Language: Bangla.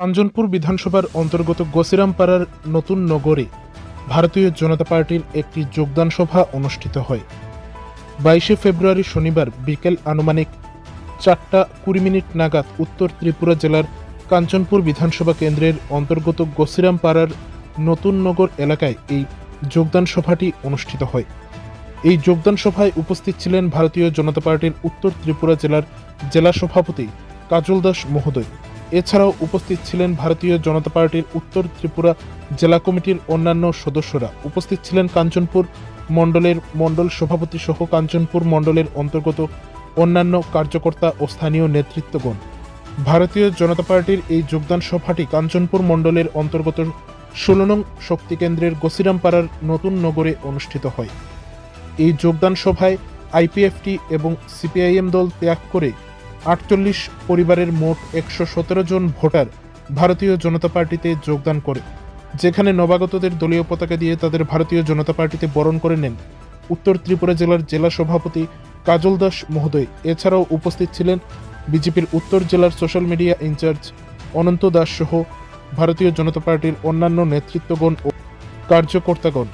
কাঞ্চনপুর বিধানসভার অন্তর্গত গোসিরামপাড়ার নতুন নগরে ভারতীয় জনতা পার্টির একটি যোগদান সভা অনুষ্ঠিত হয়। বাইশে ফেব্রুয়ারি শনিবার বিকেল আনুমানিক চারটা কুড়ি মিনিট নাগাদ উত্তর ত্রিপুরা জেলার কাঞ্চনপুর বিধানসভা কেন্দ্রের অন্তর্গত গোসিরামপাড়ার নতুন নগর এলাকায় এই যোগদান সভাটি অনুষ্ঠিত হয়। এই যোগদান সভায় উপস্থিত ছিলেন ভারতীয় জনতা পার্টির উত্তর ত্রিপুরা জেলার জেলা সভাপতি কাজল দাস মহোদয়। এছাড়াও উপস্থিত ছিলেন ভারতীয় জনতা পার্টির উত্তর ত্রিপুরা জেলা কমিটির অন্যান্য সদস্যরা। উপস্থিত ছিলেন কাঞ্চনপুর মণ্ডলের মণ্ডল সভাপতি সহ কাঞ্চনপুর মণ্ডলের অন্তর্গত অন্যান্য কার্যকর্তা ও স্থানীয় নেতৃত্বগণ। ভারতীয় জনতা পার্টির এই যোগদান সভাটি কাঞ্চনপুর মণ্ডলের অন্তর্গত ষোলো নং শক্তি কেন্দ্রের গসিরামপাড়ার নতুন নগরে অনুষ্ঠিত হয়। এই যোগদান সভায় আইপিএফটি এবং সিপিআইএম দল ত্যাগ করে আটচল্লিশ পরিবারের মোট একশো সতেরো জন ভোটার ভারতীয় জনতা পার্টিতে যোগদান করে, যেখানে নবাগতদের দলীয় পতাকা দিয়ে তাদের ভারতীয় জনতা পার্টিতে বরণ করে নেন। উত্তর ত্রিপুরা জেলার জেলা সভাপতি কাজল দাস মহোদয়। এছাড়াও উপস্থিত ছিলেন বিজেপির উত্তর জেলার social media incharge Ananta Das সহ ভারতীয় জনতা পার্টির অন্যান্য নেতৃত্বগণ ও কার্যকর্তাগণ।